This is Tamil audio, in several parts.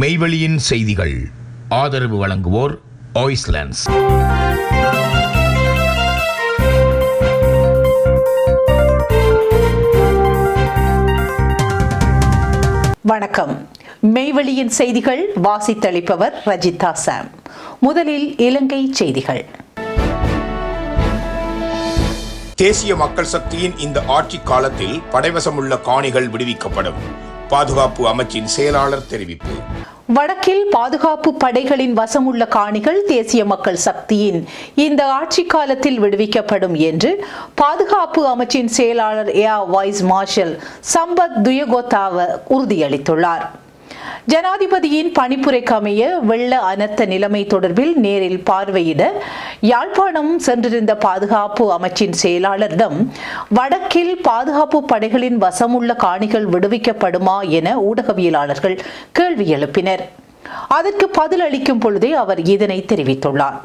மெய்வெளியின் செய்திகள். ஆதரவு வழங்குவோர் ஆய்ஸ்லாண்ட்ஸ் வணக்கம். மெய்வெளியின் செய்திகள் வாசித்தளிப்பவர் ரஜிதா சாம். முதலில் இலங்கை செய்திகள். தேசிய மக்கள் சக்தியின் இந்த ஆட்சி காலத்தில் படைவசமுள்ள காணிகள் விடுவிக்கப்படும். பாதுகாப்பு அமைச்சின் செயலாளர் தெரிவிப்பு. வடக்கில் பாதுகாப்பு படைகளின் வசமுள்ள காணிகள் தேசிய மக்கள் சக்தியின் இந்த ஆட்சி காலத்தில் விடுவிக்கப்படும் என்று பாதுகாப்பு அமைச்சின் செயலாளர் air vice marshal Sampath Thuyacontha உறுதியளித்துள்ளார். ஜனாதிபதியின் பணிப்புரைக்கு அமைய வெள்ள அனர்த்த நிலைமை தொடர்பில் நேரில் பார்வையிட யாழ்ப்பாணம் சென்றிருந்த பாதுகாப்பு அமைச்சின் செயலாளரிடம் வடக்கில் பாதுகாப்பு படைகளின் வசமுள்ள காணிகள் விடுவிக்கப்படுமா என ஊடகவியலாளர்கள் கேள்வி எழுப்பினர். அதற்கு பதிலளிக்கும் பொழுதே அவர் இதனை தெரிவித்துள்ளார்.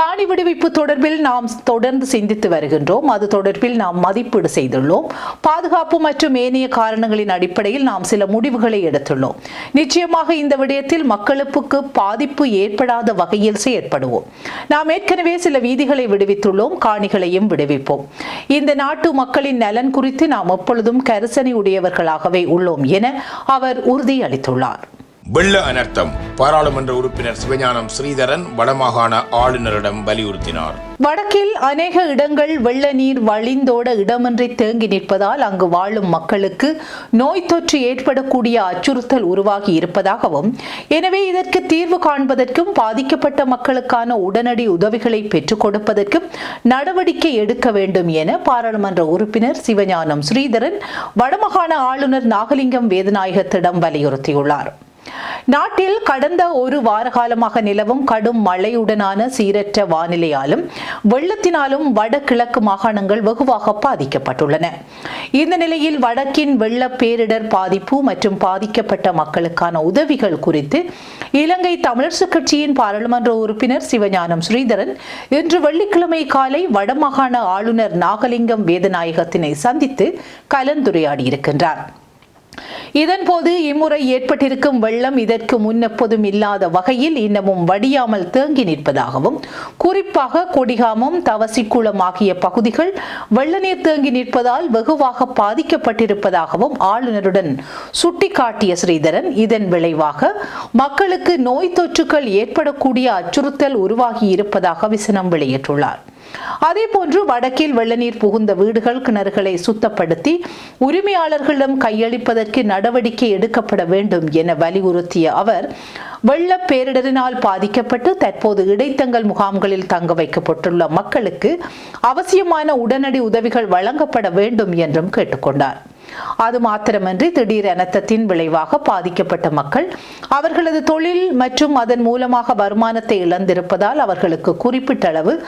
காணி விடுவிப்பு தொடர்பில் நாம் தொடர்ந்து சிந்தித்து வருகின்றோம். அது தொடர்பில் நாம் மதிப்பீடு செய்துள்ளோம். பாதுகாப்பு மற்றும் ஏனைய காரணங்களின் அடிப்படையில் நாம் சில முடிவுகளை எடுத்துள்ளோம். நிச்சயமாக இந்த விடயத்தில் மக்களுக்கு பாதிப்பு ஏற்படாத வகையில் செயற்படுவோம். நாம் ஏற்கனவே சில வீதிகளை விடுவித்துள்ளோம். காணிகளையும் விடுவிப்போம். இந்த நாட்டு மக்களின் நலன் குறித்து நாம் எப்பொழுதும் கரிசனை உடையவர்களாகவே உள்ளோம் என அவர் உறுதியளித்துள்ளார். வெள்ள அனர்த்தம். பாராளுமன்ற உறுப்பினர் சிவஞானம் ஸ்ரீதரன் வடமாகாண ஆளுநரிடம் வலியுறுத்தினார். வடக்கில் அநேக இடங்கள் வெள்ள நீர் வழிந்தோட இடமின்றி தேங்கி நிற்பதால் அங்கு வாழும் மக்களுக்கு நோய் தொற்று ஏற்படக்கூடிய அச்சுறுத்தல் உருவாகி இருப்பதாகவும் எனவே இதற்கு தீர்வு காண்பதற்கும் பாதிக்கப்பட்ட மக்களுக்கான உடனடி உதவிகளை பெற்றுக் கொடுப்பதற்கும் நடவடிக்கை எடுக்க வேண்டும் என பாராளுமன்ற உறுப்பினர் சிவஞானம் ஸ்ரீதரன் வடமாகாண ஆளுநர் நாகலிங்கம் வேதநாயகத்திடம் வலியுறுத்தியுள்ளார். நாட்டில் கடந்த ஒரு வார காலமாக நிலவும் கடும் மழையுடனான சீரற்ற வானிலையாலும் வெள்ளத்தினாலும் வடகிழக்கு மாகாணங்கள் வெகுவாக பாதிக்கப்பட்டுள்ளன. இந்த நிலையில் வடக்கின் வெள்ள பேரிடர் பாதிப்பு மற்றும் பாதிக்கப்பட்ட மக்களுக்கான உதவிகள் குறித்து இலங்கை தமிழரசு கட்சியின் பாராளுமன்ற உறுப்பினர் சிவஞானம் ஸ்ரீதரன் இன்று வெள்ளிக்கிழமை காலை வடமாகாண ஆளுநர் நாகலிங்கம் வேதநாயகத்தினை சந்தித்து கலந்துரையாடியிருக்கின்றார். இதன்போது இம்முறை ஏற்பட்டிருக்கும் வெள்ளம் இதற்கு முன்னெப்போதும் இல்லாத வகையில் இன்னமும் வடியாமல் தேங்கி நிற்பதாகவும் குறிப்பாக கொடிகாமம் தவசிக்குளம் ஆகிய பகுதிகள் வெள்ள நீர் தேங்கி நிற்பதால் வெகுவாக பாதிக்கப்பட்டிருப்பதாகவும் ஆளுநருடன் சுட்டிக்காட்டிய ஸ்ரீதரன் இதன் விளைவாக மக்களுக்கு நோய் தொற்றுகள் ஏற்படக்கூடிய அச்சுறுத்தல் உருவாகி இருப்பதாக விசனம் வெளியிட்டுள்ளார். அதேபோன்று வடக்கில் வெள்ளநீர் புகுந்த வீடுகள் கிணறுகளை சுத்தப்படுத்தி உரிமையாளர்களிடம் கையளிப்பதற்கு நடவடிக்கை எடுக்கப்பட வேண்டும் என வலியுறுத்திய அவர் வெள்ள பேரிடரினால் பாதிக்கப்பட்டு தற்போது இடைத்தங்கல் முகாம்களில் தங்க வைக்கப்பட்டுள்ள மக்களுக்கு அவசியமான உடனடி உதவிகள் வழங்கப்பட வேண்டும் என்றும் கேட்டுக்கொண்டார். அது மாத்திரமன்றி திடீர் அனர்த்தத்தின் விளைவாக பாதிக்கப்பட்ட மக்கள் அவர்களது தொழில் மற்றும் அதன் மூலமாக வருமானத்தை இழந்திருப்பதால் அவர்களுக்கு குறிப்பிட்ட அளவு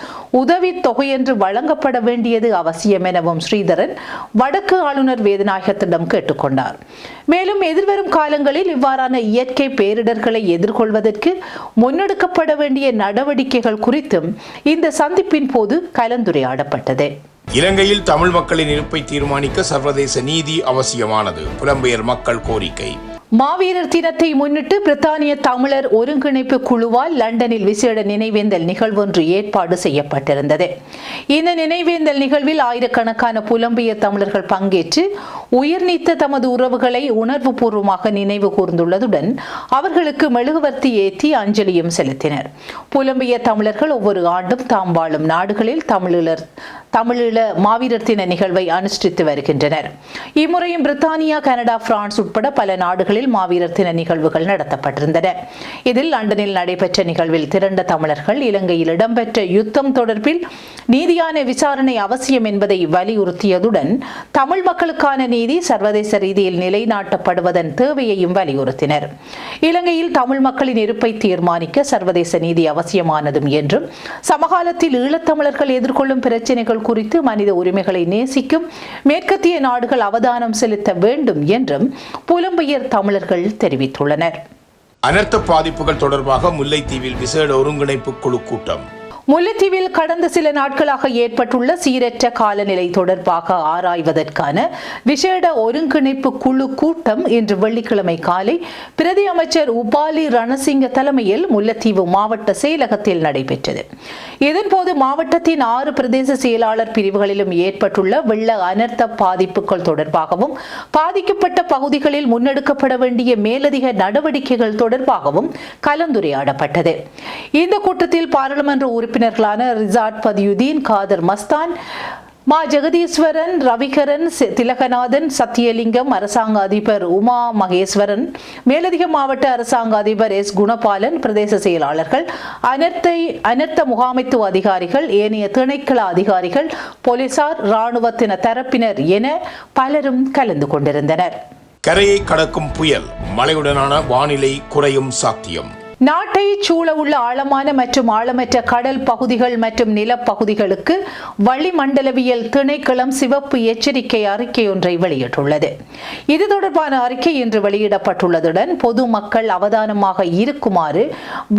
தொகை என்று வழங்கப்பட வேண்டியது அவசியம் எனவும் ஸ்ரீதரன் வடக்கு ஆளுநர் வேதநாயகத்திடம் கேட்டுக்கொண்டார். மேலும் எதிர்வரும் காலங்களில் இவ்வாறான இயற்கை பேரிடர்களை எதிர்கொள்வதற்கு முன்னெடுக்கப்பட வேண்டிய நடவடிக்கைகள் குறித்தும் இந்த சந்திப்பின் போது கலந்துரையாடப்பட்டது. இலங்கையில் தமிழ் மக்களின் இருப்பை தீர்மானிக்க சர்வதேச நீதி அவசியமானது. புலம்பெயர் மக்கள் கோரிக்கை. மாவீரர் தினத்தை முன்னிட்டு பிரித்தானிய தமிழர் ஒருங்கிணைப்பு குழுவால் லண்டனில் விசேட நினைவேந்தல் நிகழ்வொன்று ஏற்பாடு செய்யப்பட்டிருந்தது. இந்த நினைவேந்தல் நிகழ்வில் ஆயிரக்கணக்கான புலம்பெயர் தமிழர்கள் பங்கேற்று உயிர்நீத்த தமது உறவுகளை உணர்வுபூர்வமாக நினைவு கூர்ந்துள்ளதுடன் அவர்களுக்கு மெழுகுவர்த்தி ஏற்றி அஞ்சலியும் செலுத்தினர். புலம்பெயர் தமிழர்கள் ஒவ்வொரு ஆண்டும் தாம் வாழும் நாடுகளில் தமிழர் தமிழீழ மாவீரர் தின நிகழ்வை அனுஷ்டித்து வருகின்றனர். இம்முறையும் பிரித்தானியா கனடா பிரான்ஸ் உட்பட பல நாடுகளில் மாவீரர் தின நிகழ்வுகள் நடத்தப்பட்டிருந்தன. இதில் லண்டனில் நடைபெற்ற நிகழ்வில் திரண்ட தமிழர்கள் இலங்கையில் இடம்பெற்ற யுத்தம் தொடர்பில் நீதியான விசாரணை அவசியம் என்பதை வலியுறுத்தியதுடன் தமிழ் மக்களுக்கான நீதி சர்வதேச ரீதியில் நிலைநாட்டப்படுவதன் தேவையையும் வலியுறுத்தினர். இலங்கையில் தமிழ் மக்களின் இருப்பை தீர்மானிக்க சர்வதேச நீதி அவசியமானதும் என்றும் சமகாலத்தில் ஈழத்தமிழர்கள் எதிர்கொள்ளும் பிரச்சினைகள் குறித்து மனித உரிமைகளை நேசிக்கும் மேற்கத்திய நாடுகள் அவதானம் செலுத்த வேண்டும் என்றும் புலம்பெயர் தமிழ் தமிழர்கள் தெரிவித்துள்ளனர். அனர்த்த பாதிப்புகள் தொடர்பாக முல்லைத்தீவில் விசேட ஒருங்கிணைப்பு குழு கூட்டம். முல்லைத்தீவில் கடந்த சில நாட்களாக ஏற்பட்டுள்ள சீரற்ற காலநிலை தொடர்பாக ஆராய்வதற்கான விசேட ஒருங்கிணைப்பு குழு கூட்டம் இன்று வெள்ளிக்கிழமை காலை பிரதி அமைச்சர் உபாலி ரணசிங்க தலைமையில் முல்லைத்தீவு மாவட்ட செயலகத்தில் நடைபெற்றது. இதன்போது மாவட்டத்தின் ஆறு பிரதேச செயலாளர் பிரிவுகளிலும் ஏற்பட்டுள்ள வெள்ள அனர்த்த பாதிப்புகள் தொடர்பாகவும் பாதிக்கப்பட்ட பகுதிகளில் முன்னெடுக்கப்பட வேண்டிய மேலதிக நடவடிக்கைகள் தொடர்பாகவும் கலந்துரையாடப்பட்டது. இந்த கூட்டத்தில் பாராளுமன்ற உறுப்பினர் உறுப்பினர்களான ரிசாட் பதியுதீன் காதர் மஸ்தான் மா ஜெகதீஸ்வரன் ரவிகரன் திலகநாதன் சத்தியலிங்கம் அரசாங்க அதிபர் உமா மகேஸ்வரன் மேலதிக மாவட்ட அரசாங்க அதிபர் எஸ் குணபாலன் பிரதேச செயலாளர்கள் அனர்த்தை அனர்த்த முகாமைத்துவ அதிகாரிகள் ஏனைய திணைக்கள அதிகாரிகள் போலீசார் இராணுவத்தின தரப்பினர் என பலரும் கலந்து கொண்டிருந்தனர். கரையை கடக்கும் புயல் மழையுடனான வானிலை குறையும் சாத்தியம். நாட்டை சூழ உள்ள ஆழமான மற்றும் ஆழமற்ற கடல் பகுதிகள் மற்றும் நிலப்பகுதிகளுக்கு வளிமண்டலவியல் திணைக்களம் சிவப்பு எச்சரிக்கை அறிக்கை ஒன்றை வெளியிட்டுள்ளது. இது தொடர்பான அறிக்கை இன்று வெளியிடப்பட்டுள்ளதுடன் பொதுமக்கள் அவதானமாக இருக்குமாறு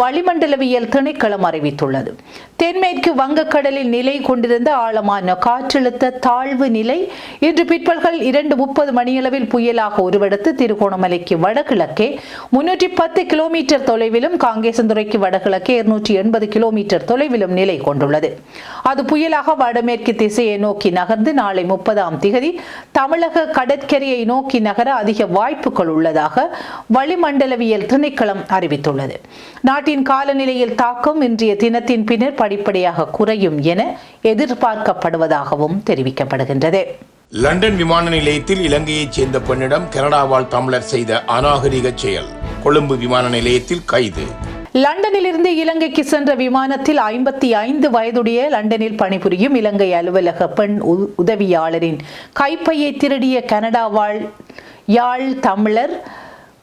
வளிமண்டலவியல் திணைக்களம் அறிவித்துள்ளது. தென்மேற்கு வங்கக்கடலில் நிலை கொண்டிருந்த ஆழமான காற்றழுத்த தாழ்வு நிலை இன்று பிற்பகல் இரண்டு முப்பது மணியளவில் புயலாக உருவெடுத்து திருகோணமலைக்கு வடகிழக்கே முன்னூற்றி பத்து கிலோமீட்டர் தொலைவிலும் காங்கேசந்துறைக்கு வடகிழக்கே இருநூற்றி எண்பது கிலோமீட்டர் தொலைவிலும் நிலை கொண்டுள்ளது. அது புயலாக வடமேற்கு திசையை நோக்கி நகர்ந்து நாளை முப்பதாம் திகதி தமிழக கடற்கரையை நோக்கி நகர அதிக வாய்ப்புகள் உள்ளதாக வளிமண்டலவியல் திணைக்களம் அறிவித்துள்ளது. நாட்டின் காலநிலையில் தாக்கம் இன்றைய தினத்தின் பின்னர் படிப்படியாக குறையும் என எதிர்பார்க்கப்படுவதாகவும் தெரிவிக்கப்படுகின்றது. லண்டன் விமான நிலையத்தில் இலங்கையைச் சேர்ந்த பெண்ணிடம் கனடாவால் தமிழர் செய்த அநாகரிக செயல். கொழும்பு விமான நிலையத்தில் கைது. லண்டனிலிருந்து இலங்கைக்கு சென்ற விமானத்தில் ஐம்பத்தி ஐந்து வயதுடைய லண்டனில் பணிபுரியும் இலங்கை அலுவலக பெண் உ- உதவியாளரின் கைப்பையை திருடிய கனடா வாழ் யாழ் தமிழர்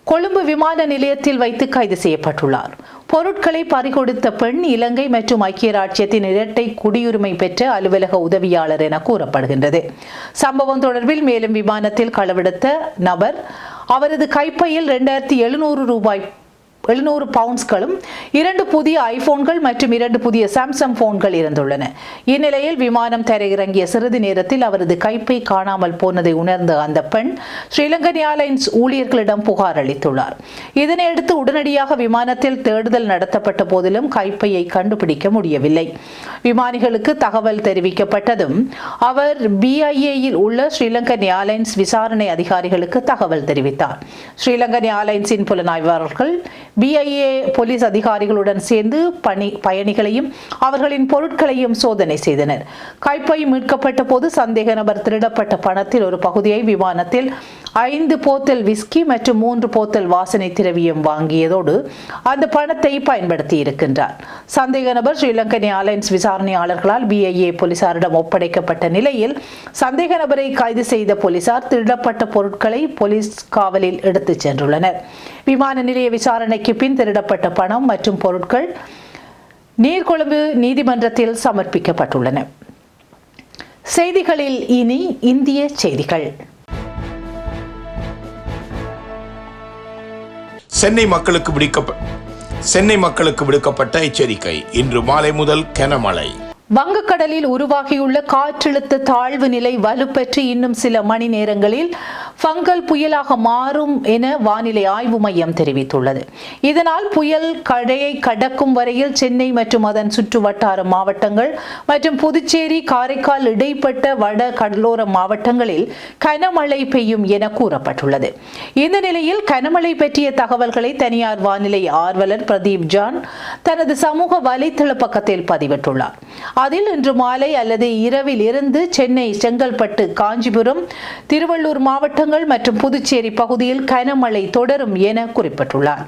கொழும்பு விமான நிலையத்தில் வைத்து கைது செய்யப்பட்டுள்ளார். பொருட்களை பறிகொடுத்த பெண் இலங்கை மற்றும் ஐக்கிய ராஜ்யத்தின் இரட்டை குடியுரிமை பெற்ற அலுவலக உதவியாளர் என கூறப்படுகின்றது. சம்பவம் தொடர்பில் மேலும் விமானத்தில் களவெடுத்த நபர் அவரது கைப்பையில் இரண்டாயிரத்தி எழுநூறு ரூபாய் எழுநூறு பவுண்ட்ஸ்களும் இரண்டு புதிய ஐபோன்கள் மற்றும் இரண்டு புதிய சாம்சங் போன்கள் இருந்துள்ளன. இந்நிலையில் விமானம் தரையிறங்கிய சிறிது நேரத்தில் அவரது கைப்பை காணாமல் போனதை உணர்ந்த அந்த பெண் ஸ்ரீலங்கன் ஏர்லைன்ஸ் ஊழியர்களிடம் புகார் அளித்துள்ளார். இதனையடுத்து உடனடியாக விமானத்தில் தேடுதல் நடத்தப்பட்ட போதிலும் கைப்பையை கண்டுபிடிக்க முடியவில்லை. விமானிகளுக்கு தகவல் தெரிவிக்கப்பட்டதும் அவர் பிஐஏயில் உள்ள ஸ்ரீலங்கன் ஏர்லைன்ஸ் விசாரணை அதிகாரிகளுக்கு தகவல் தெரிவித்தார். ஸ்ரீலங்கன் ஏர்லைன்ஸின் புலனாய்வாளர்கள் பிஐஏ போலீஸ் அதிகாரிகளுடன் சேர்ந்து பணி பயணிகளையும் அவர்களின் பொருட்களையும் சோதனை செய்தனர். கைப்பை மீட்கப்பட்ட போது சந்தேக நபர் திருடப்பட்ட பணத்தில் ஒரு பகுதியை விமானத்தில் ஐந்து போத்தல் விஸ்கி மற்றும் மூன்று போத்தல் வாசனை திரவியம் வாங்கியதோடு அந்த பணத்தை பயன்படுத்தி இருக்கின்றார் சந்தேக நபர் ஸ்ரீலங்கன் ஏர்லைன்ஸ் விசாரணையாளர்களால் பிஐஏ போலீசாரிடம் ஒப்படைக்கப்பட்ட நிலையில் சந்தேக நபரை கைது செய்த போலீசார் திருடப்பட்ட பொருட்களை போலீஸ் காவலில் எடுத்துச் சென்றுள்ளனர். விமான நிலைய விசாரணை விசாரணைக்கு பின் திருடப்பட்ட பணம் மற்றும் பொருட்கள் நீர்கொழும்பு நீதிமன்றத்தில் சமர்ப்பிக்கப்பட்டுள்ளன. செய்திகளில் இனி இந்திய செய்திகள். சென்னை மக்களுக்கு விடுக்கப்ப சென்னை மக்களுக்கு விடுக்கப்பட்ட எச்சரிக்கை. இன்று மாலை முதல் கனமழை. வங்கக்கடலில் உருவாகியுள்ள காற்றழுத்த தாழ்வு நிலை வலுப்பெற்று இன்னும் சில மணி நேரங்களில் ஃபங்கல் புயலாக மாறும் என வானிலை ஆய்வு மையம் தெரிவித்துள்ளது. இதனால் புயல் கடையை கடக்கும் வரையில் சென்னை மற்றும் அதன் சுற்று வட்டார மாவட்டங்கள் மற்றும் புதுச்சேரி காரைக்கால் இடைப்பட்ட வட கடலோர மாவட்டங்களில் கனமழை பெய்யும் என கூறப்பட்டுள்ளது. இந்த நிலையில் கனமழை பற்றிய தகவல்களை தனியார் வானிலை ஆர்வலர் பிரதீப் ஜான் தனது சமூக வலைத்தள பக்கத்தில் பதிவிட்டுள்ளார். அதில் இன்று மாலை அல்லது இரவில் இருந்து சென்னை செங்கல்பட்டு காஞ்சிபுரம் திருவள்ளூர் மாவட்டங்கள் மற்றும் புதுச்சேரி பகுதியில் கனமழை தொடரும் என குறிப்பிட்டுள்ளார்.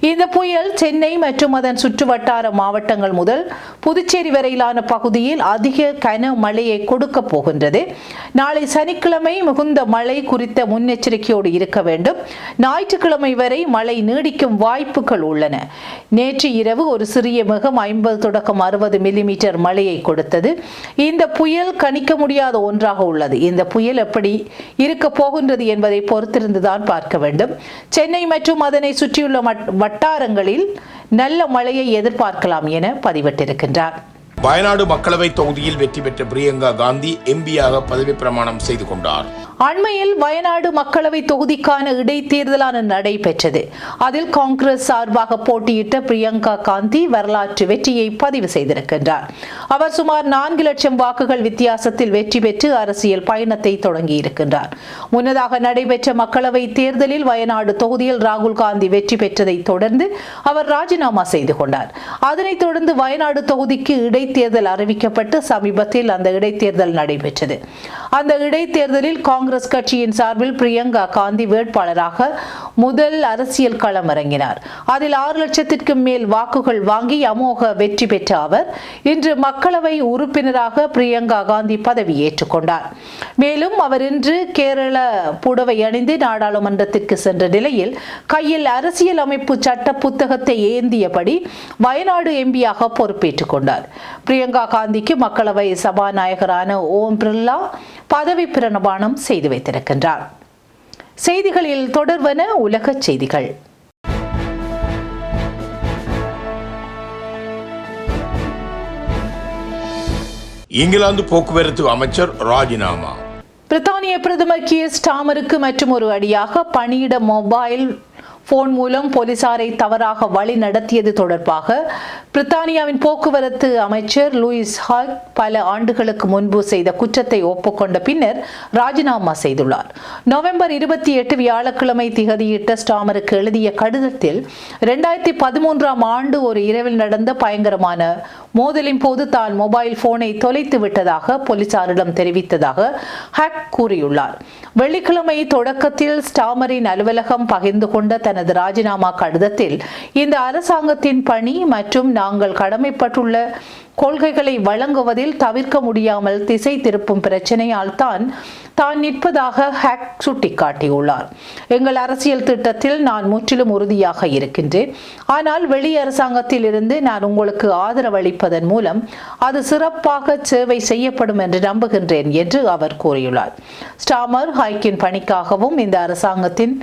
இந்த புயல் சென்னை மற்றும் அதன் சுற்றுவட்டார மாவட்டங்கள் முதல் புதுச்சேரி வரையிலான பகுதியில் அதிக கனமழையை கொடுக்க போகின்றது. நாளை சனிக்கிழமை மிகுந்த மழை குறித்த முன்னெச்சரிக்கையோடு இருக்க வேண்டும். ஞாயிற்றுக்கிழமை வரை மழை நீடிக்கும் வாய்ப்புகள் உள்ளன. நேற்று இரவு ஒரு சிறிய மிகம் ஐம்பது தொடக்கம் அறுபது மில்லிமீட்டர் மழையை கொடுத்தது. இந்த புயல் கணிக்க முடியாத ஒன்றாக உள்ளது. இந்த புயல் எப்படி இருக்க போகின்றது என்பதை பொறுத்திருந்துதான் பார்க்க வேண்டும். சென்னை மற்றும் அதனை சுற்றியுள்ள வட்டாரங்களில் நல்ல மழையை எதிர்பார்க்கலாம் என பதிவிட்டிருக்கின்றார். வயநாடு மக்களவை தொகுதியில் வெற்றி பெற்ற பிரியங்கா காந்தி எம்பியாக பதவி பிரமாணம் செய்து கொண்டார். அண்மையில் வயநாடு மக்களவை தொகுதிக்கான இடைத்தேர்தலான நடைபெற்றது. அதில் காங்கிரஸ் சார்பாக போட்டியிட்ட பிரியங்கா காந்தி வரலாற்று வெற்றியை பதிவு செய்திருக்கின்றார். அவர் சுமார் நான்கு லட்சம் வாக்குகள் வித்தியாசத்தில் வெற்றி பெற்று அரசியல் பயணத்தை தொடங்கியிருக்கின்றார். முன்னதாக நடைபெற்ற மக்களவை தேர்தலில் வயநாடு தொகுதியில் ராகுல் காந்தி வெற்றி பெற்றதை தொடர்ந்து அவர் ராஜினாமா செய்து கொண்டார். அதனைத் தொடர்ந்து வயநாடு தொகுதிக்கு இடைத்தேர்தல் அறிவிக்கப்பட்டு சமீபத்தில் அந்த இடைத்தேர்தல் நடைபெற்றது. அந்த இடைத்தேர்தலில் காங்கிரஸ் கட்சியின் சார்பில் பிரியங்கா காந்தி வேட்பாளராக முதல் அரசியல் களம் இறங்கினார். அதில் ஆறு லட்சத்திற்கும் மேல் வாக்குகள் வாங்கி அமோக வெற்றி பெற்ற அவர் இன்று மக்களவை உறுப்பினராக பிரியங்கா காந்தி பதவி ஏற்றுக்கொண்டார் மேலும் அவர் இன்று கேரள புடவை அணிந்து நாடாளுமன்றத்திற்கு சென்ற நிலையில் கையில் அரசியல் அமைப்பு சட்ட புத்தகத்தை ஏந்தியபடி வயநாடு எம்பியாக பொறுப்பேற்றுக் கொண்டார். பிரியங்கா காந்திக்கு மக்களவை சபாநாயகரான ஓம் பிர்லா பதவி பிரமாணம் செய்து வைத்திருக்கின்றார். செய்திகளில் தொடர்வன உலகச் செய்திகள். இங்கிலாந்து போக்குவரத்து அமைச்சர் ராஜினாமா. பிரித்தானிய பிரதமர் கியர் ஸ்டாமருக்கு மற்றும் ஒரு அடியாக பணியிட மொபைல் போன் மூலம் போலீசாரை தவறாக வழி நடத்தியது தொடர்பாக பிரித்தானியாவின் போக்குவரத்து அமைச்சர் லூயிஸ் ஹாக் பல ஆண்டுகளுக்கு முன்பு செய்த குற்றத்தை ஒப்புக்கொண்ட பின்னர் ராஜினாமா செய்துள்ளார். நவம்பர் இருபத்தி எட்டு வியாழக்கிழமை திகதியிட்ட ஸ்டாமருக்கு எழுதிய கடிதத்தில் இரண்டாயிரத்தி பதிமூன்றாம் ஆண்டு ஒரு இரவில் நடந்த பயங்கரமான மோதலின் போது தான் மொபைல் போனை தொலைத்து விட்டதாக போலீசாரிடம் தெரிவித்ததாக ஹக் கூறியுள்ளார். வெள்ளிக்கிழமை தொடக்கத்தில் ஸ்டாமரின் அலுவலகம் பகிர்ந்து கொண்ட தனது ராஜினாமா கடிதத்தில் இந்த அரசாங்கத்தின் பணி மற்றும் நாங்கள் கடமைப்பட்டுள்ள கொள்கைகளை வழங்குவதில் தவிர்க்க முடியாமல் திசை திருப்பும் பிரச்சனையால் தான் தான் நிற்பதாக ஹேக் சுட்டிக்காட்டியுள்ளார். எங்கள் அரசியல் திட்டத்தில் நான் முற்றிலும் உறுதியாக இருக்கின்றேன். ஆனால் வெளி அரசாங்கத்தில் இருந்து நான் உங்களுக்கு ஆதரவளிப்பதன் மூலம் அது சிறப்பாக சேவை செய்யப்படும் என்று நம்புகின்றேன் என்று அவர் கூறியுள்ளார். ஸ்டாமர் ஹைக்கின் பணிக்காகவும் இந்த அரசாங்கத்தின்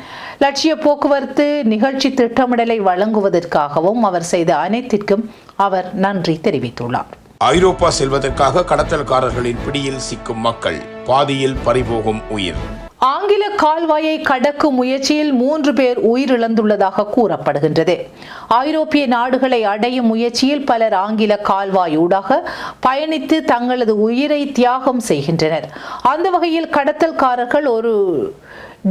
லட்சிய போக்குவரத்து நிகழ்ச்சி திட்டமிடலை வழங்குவதற்காகவும் அவர் செய்த அனைத்திற்கும் அவர் நன்றி தெரிவித்துள்ளார். ஐரோப்பா செல்வதற்காக கடத்தல்காரர்களின் பிடியில் சிக்கும் மக்கள் பாதியில் பறிபோகும் உயிர். ஆங்கில கால்வாயை கடக்கும் முயற்சியில் மூன்று பேர் உயிரிழந்துள்ளதாக கூறப்படுகின்றது. ஐரோப்பிய நாடுகளை அடையும் முயற்சியில் பலர் ஆங்கில கால்வாயூடாக பயணித்து தங்களது உயிரை தியாகம் செய்கின்றனர். அந்த வகையில் கடத்தல்காரர்கள் ஒரு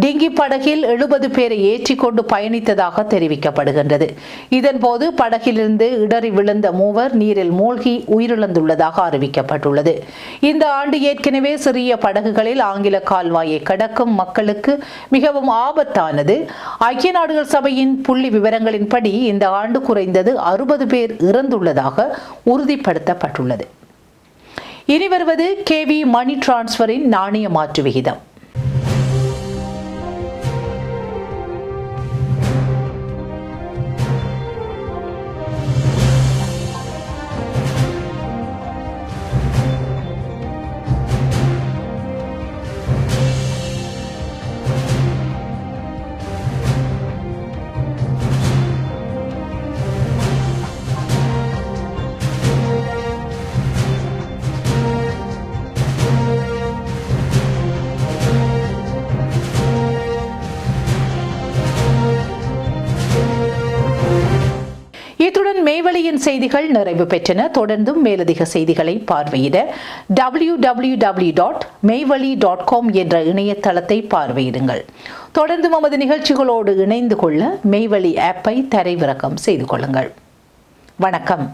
டிங்கி படகில் எழுபது பேரை ஏற்றிக்கொண்டு பயணித்ததாக தெரிவிக்கப்படுகின்றது. இதன்போது படகிலிருந்து இடறி விழுந்த மூவர் நீரில் மூழ்கி உயிரிழந்துள்ளதாக அறிவிக்கப்பட்டுள்ளது. இந்த ஆண்டு ஏற்கனவே சிறிய படகுகளில் ஆங்கில கால்வாயை கடக்கும் மக்களுக்கு மிகவும் ஆபத்தானது. ஐக்கிய நாடுகள் சபையின் புள்ளி விவரங்களின்படி இந்த ஆண்டு குறைந்தது அறுபது பேர் இறந்துள்ளதாக உறுதிப்படுத்தப்பட்டுள்ளது. இனி வருவது கேவி மணி டிரான்ஸ்ஃபரின் நாணய மாற்று விகிதம். இத்துடன் செய்திகள் நிறைவு பெற்றன. தொடர்ந்தும் மேலதிக செய்திகளை பார்வையிட W W W dot Meivazhi dot com என்ற இணையதளத்தை பார்வையிடுங்கள். தொடர்ந்து நமது நிகழ்ச்சிகளோடு இணைந்து கொள்ள மெய்வழி ஆப்பை தரைவிறக்கம் செய்து கொள்ளுங்கள். வணக்கம்.